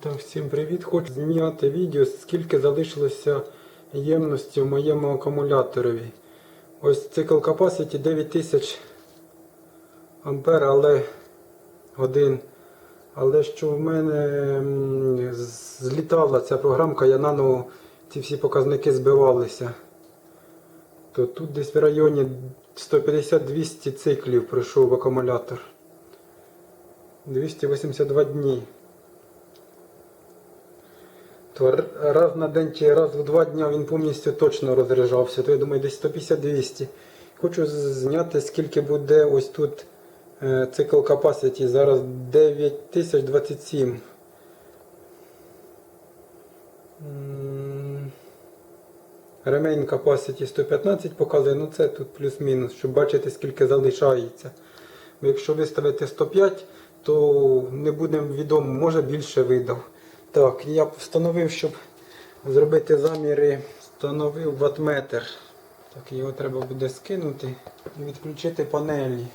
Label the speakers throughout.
Speaker 1: Так, всім привіт! Хочу зняти відео, скільки залишилося ємності в моєму акумуляторові. Ось цикл capacity 9000 ампер, але годин. Але що в мене злітала ця програмка, я наново ці всі показники збивалися. То тут десь в районі 150-200 циклів пройшов акумулятор. 282 дні. То раз на день чи раз в два дні він повністю точно розряджався. То я думаю, десь 150-200. Хочу зняти, скільки буде ось тут е, цикл capacity. Зараз 9027. М, Remain capacity 115 показує, ну це тут плюс-мінус, щоб бачити, скільки залишається. Бо Якщо виставити 105, то не буде відомо, може більше видав. Так, я встановив, щоб зробити заміри, встановив ватметр. Так, його треба буде скинути і відключити панелі,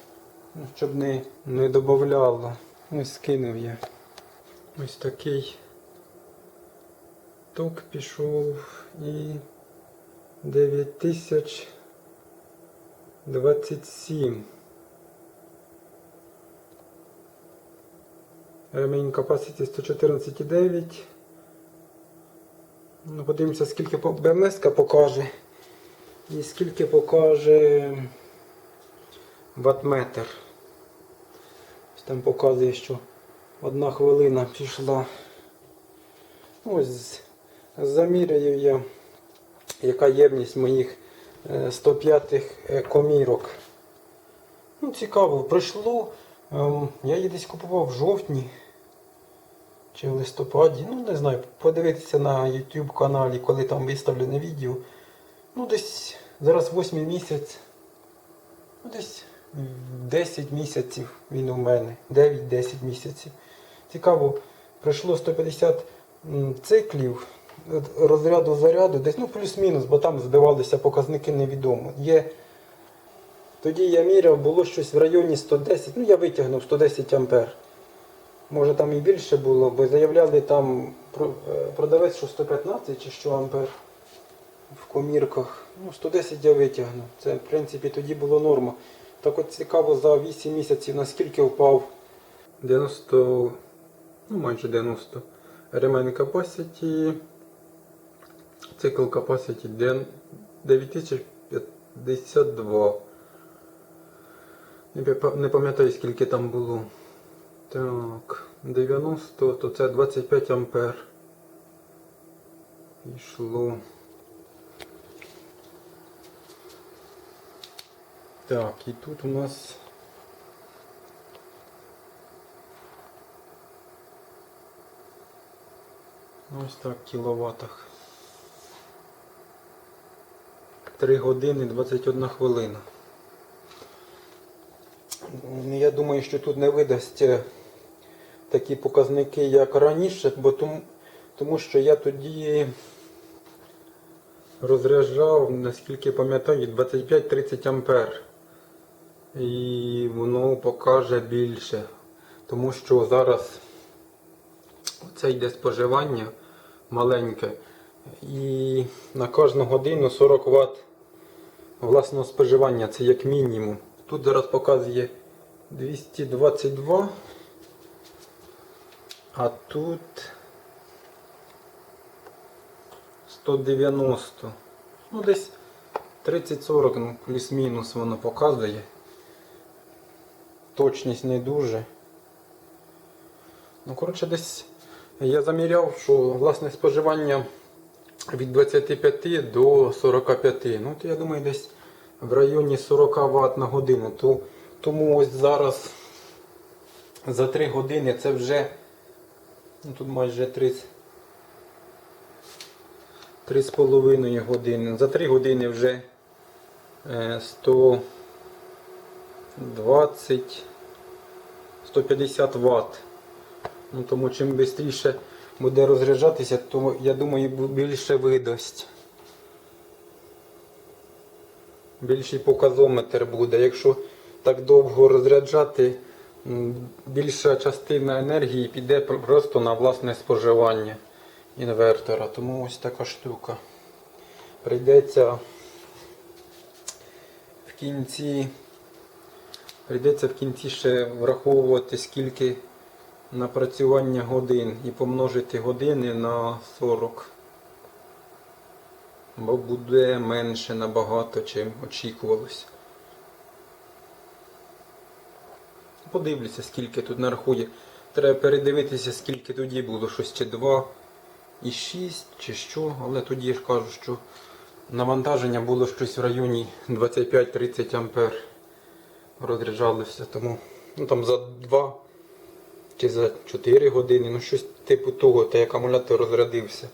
Speaker 1: ну, щоб не, не додавало. Ось скинув я. Ось такий ток пішов і 9027. Ремень capacity 114,9. Ну, подивимося, скільки БМС покаже. І скільки покаже ватметр. Там показує, що одна хвилина пішла. Ось заміряю я, яка ємність моїх е, 105 е, комірок. Ну, цікаво, пройшло. ем, Я її десь купував в жовтні чи в листопаді. Ну, не знаю, подивитися на YouTube каналі, коли там виставлене відео. Ну, десь зараз 8 місяць. Ну, десь 10 місяців він у мене. 9-10 місяців. Цікаво, пройшло 150 м, циклів розряду заряду, десь ну плюс-мінус, бо там збивалися показники невідомо. Є тоді я міряв, було щось в районі 110, ну я витягнув 110 ампер. Може там і більше було, бо заявляли там е, продавець, що 115 чи що ампер в комірках. Ну, 110 я витягнув. Це в принципі тоді було норма. Так от цікаво за 8 місяців наскільки впав 90, ну майже 90 ремень capacity, цикл capacity 9052. Не пам'ятаю скільки там було. Так, 90, то це 25 ампер. Пішло. Так, і тут у нас ось так в кіловатах. 3 години 21 хвилина. Ну, Я думаю, що тут не видасть такі показники, як раніше, бо тому, тому що я тоді розряджав, наскільки пам'ятаю, 25-30 ампер. І воно покаже більше. Тому що зараз це йде споживання маленьке. І на кожну годину 40 Вт власного споживання, це як мінімум. Тут зараз показує 222, а тут 190. Ну десь 30-40, ну, плюс-мінус воно показує. Точність не дуже. Ну, коротше, десь я заміряв, що власне споживання від 25 до 45. Ну, то я думаю, десь в районі 40 Вт на годину. То, тому ось зараз за 3 години це вже ну, тут майже 30. 3,5 години. За 3 години вже е, 120 150 Вт. Ну, тому чим швидше буде розряджатися, то я думаю більше видасть. Більший показометр буде. Якщо так довго розряджати, більша частина енергії піде просто на власне споживання інвертора. Тому ось така штука. Прийдеться в кінці. Прийдеться в кінці ще враховувати скільки напрацювання годин і помножити години на 40. Бо буде менше набагато, чим очікувалося. Подивлюся, скільки тут нарахує. Треба передивитися, скільки тоді було, щось чи 2 і 6, чи що, але тоді я ж кажу, що навантаження було щось в районі 25-30 ампер розряджалося, тому ну, там за 2 чи за 4 години, ну щось типу того, та як акумулятор розрядився.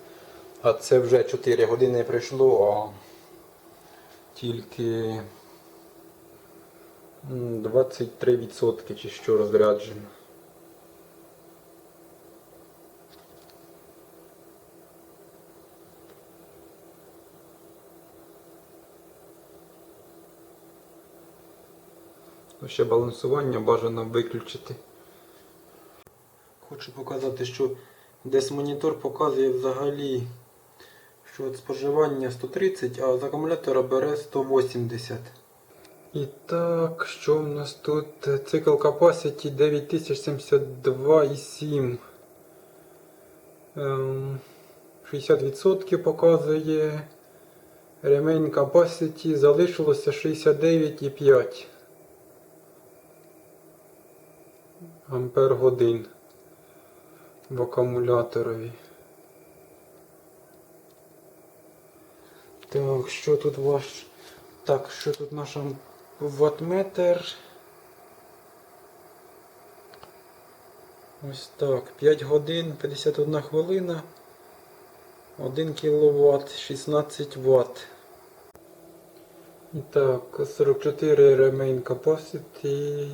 Speaker 1: А це вже 4 години пройшло, а тільки 23% чи що розряджено. Ну, Ще балансування бажано виключити. Хочу показати, що десь монітор показує взагалі, що от споживання 130, а з акумулятора бере 180. І так, що в нас тут? Цикл Capacity 9072,7. Ем, 60% показує. Ремень Capacity залишилося 69,5 ампер годин в акумуляторові. Так, що тут ваш. Так, що тут наш ам- ваттметр? Ось так. 5 годин, 51 хвилина. 1 кВт, 16 Вт. І так, 44 remain capacity.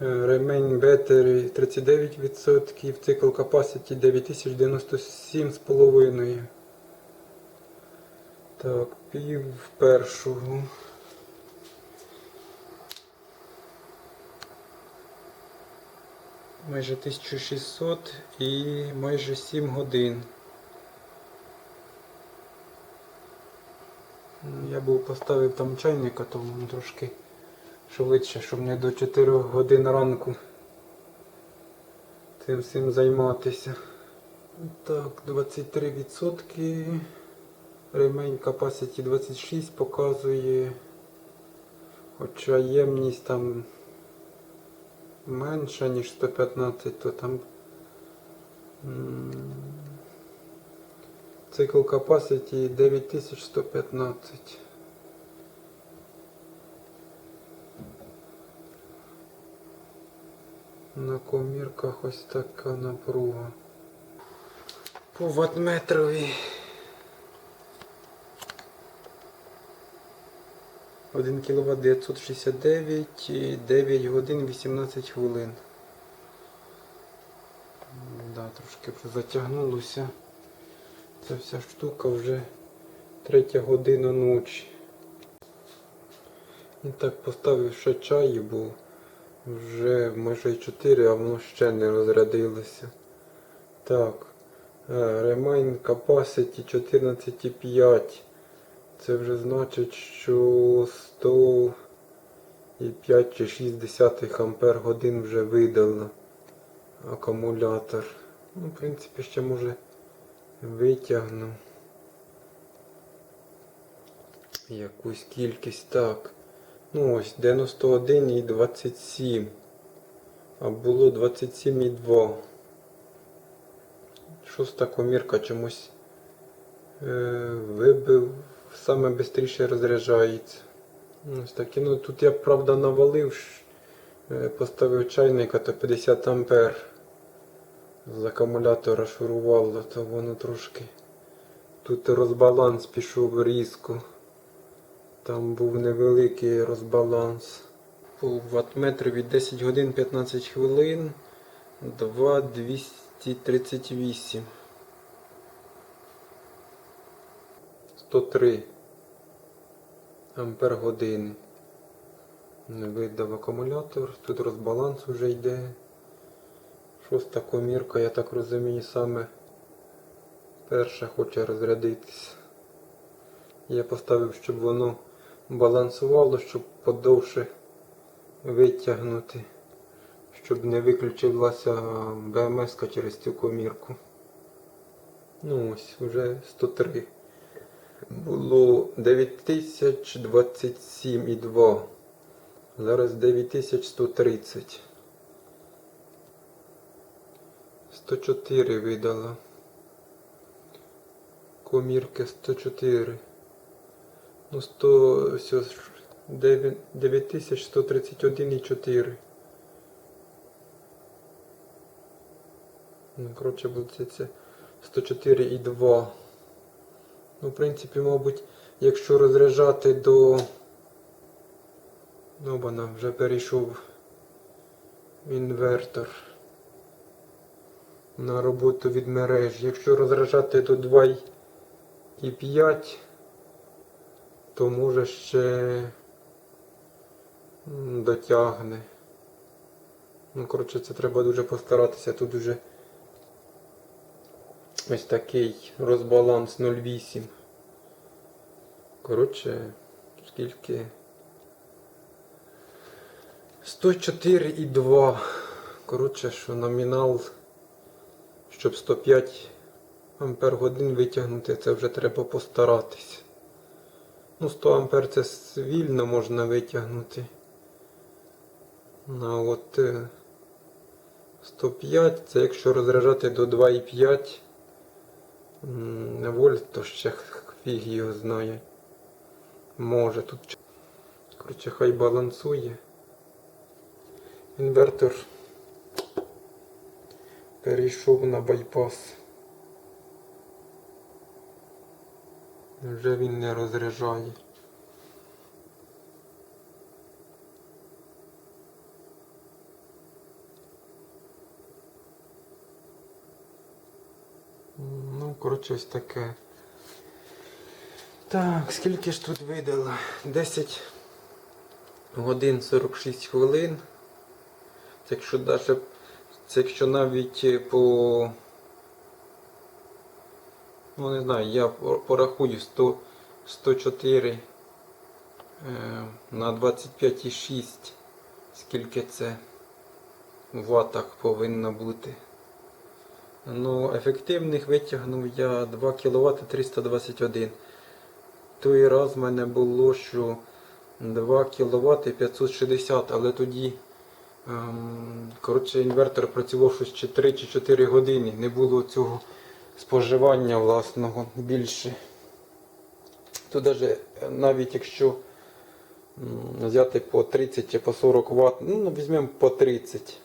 Speaker 1: Remain battery 39%, цикл capacity 9097,5. Так, пів першого. Майже 1600 і майже 7 годин. Я був поставив там чайника, тому трошки швидше, щоб не до 4 годин ранку цим всім займатися. Так, 23%. Ремень capacity 26 показує. Хоча ємність там менша, ніж 115, то там цикл capacity 9115. На комірках ось така напруга. По ваттметрові. 1 кВт 969 і 9 годин 18 хвилин. Да, трошки затягнулося. Ця вся штука вже третя година ночі. І так поставив ще чай, бо вже майже 4, а воно ще не розрядилося. Так. Remain capacity 14,5. Це вже значить, що 105 чи 6 десятих ампер годин вже видало акумулятор. Ну, в принципі, ще може витягну якусь кількість. Так. Ну ось 91 і 27. А було 27,2. Шоста комірка чомусь е, вибив, саме швидше розряджається. Ось такі. Ну тут я правда навалив, е, поставив чайника, то 50 ампер з акумулятора шурувало, то воно трошки. Тут розбаланс пішов різко. Там був невеликий розбаланс. По ваттметрові 10 годин 15 хвилин. 2,238. 103 ампер години. Видав акумулятор, тут розбаланс вже йде. Шоста комірка, я так розумію, саме перша хоче розрядитись. Я поставив, щоб воно балансувало, щоб подовше витягнути, щоб не виключилася БМС через цю комірку. Ну ось, вже 103. Було 9027,2. Зараз 9130. 104 видала. Комірки 104. Ну 100, все, 9131,4. Ну, коротше, буде це 104,2. Ну, в принципі, мабуть, якщо розряджати до... Ну, вона вже перейшов інвертор на роботу від мережі. Якщо розряджати до 2,5, то може ще дотягне. Ну, коротше, це треба дуже постаратися. Тут дуже ось такий розбаланс 0,8. Коротше, скільки? 104,2. Коротше, що номінал, щоб 105 ампер годин витягнути, це вже треба постаратись. Ну, 100 ампер це вільно можна витягнути. Ну, а от е, 105, це якщо розряджати до 2,5 м, вольт, то ще фіг його знає. Може тут. Коротше, хай балансує. Інвертор перейшов на байпас. Вже він не розряджає. М, Ну, коротше, ось таке. Так, скільки ж тут видало? 10 годин 46 хвилин. Це якщо даже, це якщо навіть е, по. Ну не знаю, я порахую 100, 104 е, на 25,6. Скільки це в ватах повинно бути. Ну, ефективних витягнув я 2 кВт 321. Той раз в мене було, що 2 кВт 560, але тоді ем, коротше, інвертор працював щось чи 3 чи 4 години. Не було цього споживання власного більше. То даже, е, навіть якщо взяти по 30 чи по 40 Вт, ну візьмемо по 30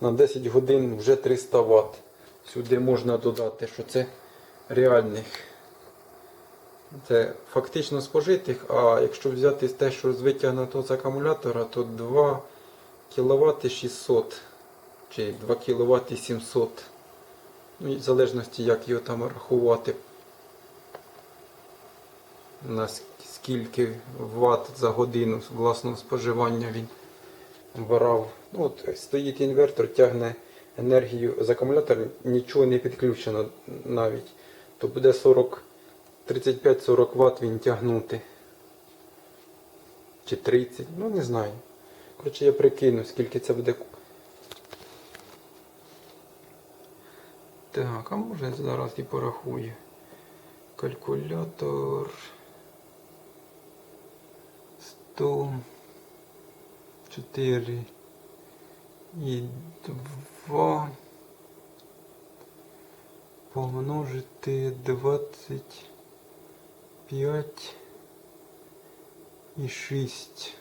Speaker 1: на 10 годин вже 300 Вт. Сюди можна додати, що це реальних. Це фактично спожитих, а якщо взяти те, що з витягнутого з акумулятора, то 2 кВт 600 чи 2 кВт 700. Ну, в залежності, як його там рахувати. На скільки Вт за годину власного споживання він брав. Ну, от стоїть інвертор, тягне енергію з акумулятора, нічого не підключено навіть. То буде 40, 35-40 Вт він тягнути. Чи 30, ну не знаю. Коротше, я прикину, скільки це буде. Так, а може зараз і порахую. Калькулятор 104 і 2 помножити 25 і 6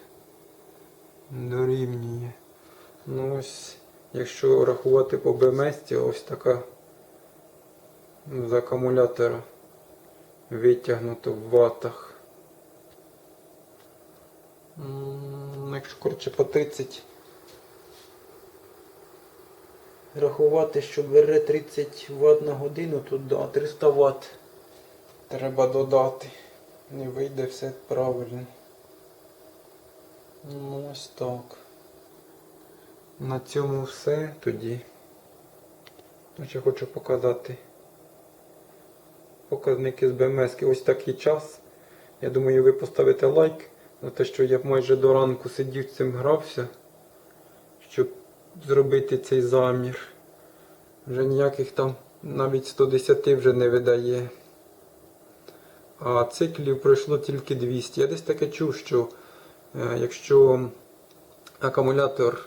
Speaker 1: дорівнює. Ну ось, якщо рахувати по БМС, ось така з акумулятора витягнуто в ватах. Якщо коротше по 30 рахувати, що бере 30 Вт на годину, то да, 300 Вт треба додати. Не вийде все правильно. Ну, ось так. На цьому все тоді. Ще хочу показати показники з БМС. Ось такий час. Я думаю, ви поставите лайк за те, що я майже до ранку сидів цим грався, щоб зробити цей замір. Вже ніяких там навіть 110 вже не видає. А циклів пройшло тільки 200. Я десь таке чув, що е, якщо акумулятор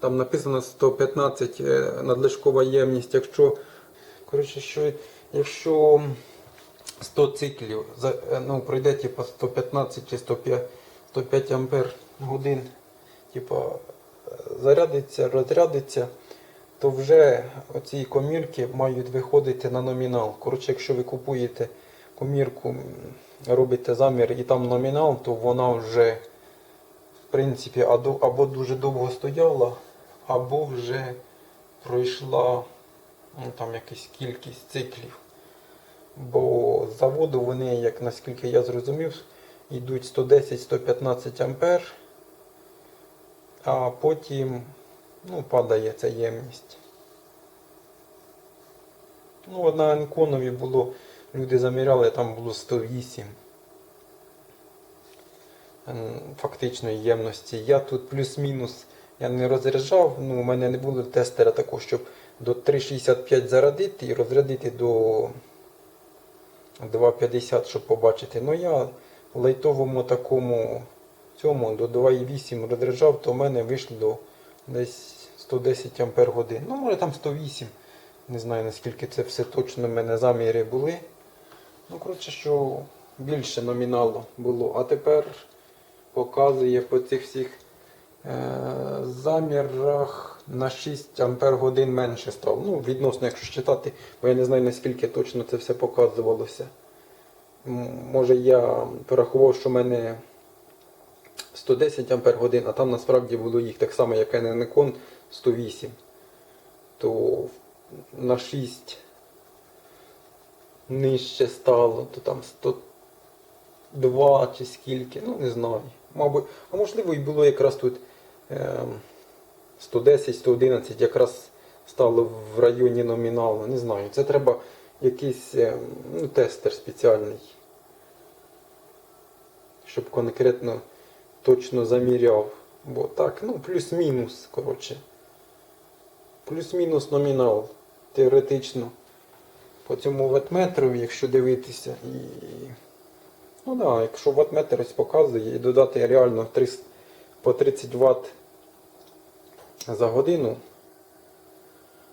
Speaker 1: там написано 115 е, надлишкова ємність, якщо коротше, що, якщо 100 циклів за- е, ну, пройде типу, 115 чи 105, 105 ампер годин, типу, зарядиться, розрядиться, то вже оці комірки мають виходити на номінал. Коротше, якщо ви купуєте комірку, робите замір і там номінал, то вона вже в принципі або дуже довго стояла, або вже пройшла ну, там якась кількість циклів. Бо з заводу вони, як наскільки я зрозумів, йдуть 110-115 ампер, а потім ну, падає ця ємність. Ну, на Анконові було, люди заміряли, там було 108 ем, фактичної ємності. Я тут плюс-мінус я не розряджав, ну, у мене не було тестера такого, щоб до 3,65 зарядити і розрядити до 2,50, щоб побачити. Ну я в лайтовому такому цьому до 2,8 розряджав, то в мене вийшло до десь 110 ампер годин. Ну, може там 108. Не знаю наскільки це все точно в мене заміри були. Ну, коротше, що більше номіналу було. А тепер показує по цих всіх е, замірах на 6 ампер годин менше стало. Ну, відносно, якщо читати, бо я не знаю наскільки точно це все показувалося. Може я порахував, що в мене 110 ампер годин, а там насправді було їх так само, як і на Nikon 108. То на 6 нижче стало, то там 102 чи скільки, ну не знаю. Мабуть, а можливо і було якраз тут ем, 110-111 якраз стало в районі номіналу, не знаю. Це треба якийсь ем, ну, тестер спеціальний, щоб конкретно точно заміряв. Бо так, ну, плюс-мінус, коротше. Плюс-мінус номінал, теоретично. По цьому ватметру, якщо дивитися, і. Ну так, да, якщо ватметр ось показує і додати реально 300 по 30 Вт за годину,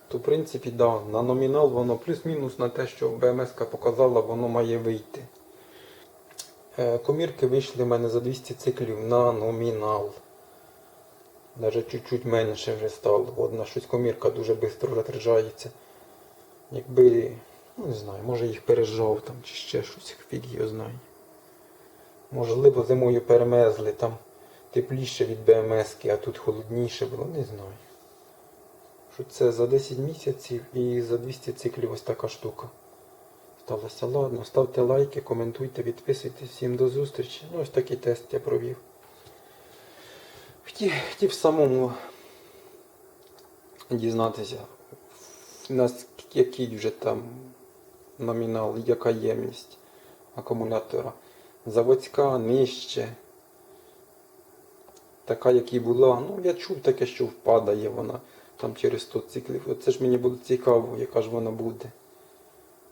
Speaker 1: то в принципі, да, на номінал воно плюс-мінус на те, що БМС показала, воно має вийти. Е, Комірки вийшли в мене за 200 циклів на номінал. Навіть чуть-чуть менше вже стало. Одна щось комірка дуже швидко розряджається. Якби, ну не знаю, може їх пережав там чи ще щось, фіг його знає. Можливо, зимою перемезли, там тепліше від БМС, а тут холодніше було, не знаю. Що це за 10 місяців і за 200 циклів ось така штука. Сталося. Ладно, ставте лайки, коментуйте, підписуйтесь. Всім до зустрічі. Ну ось такий тест я провів. Хотів, хотів самому дізнатися, який вже там номінал, яка ємність акумулятора. Заводська, нижче. Така, як і була. Ну, я чув таке, що впадає вона там через 100 циклів. Оце ж мені буде цікаво, яка ж вона буде.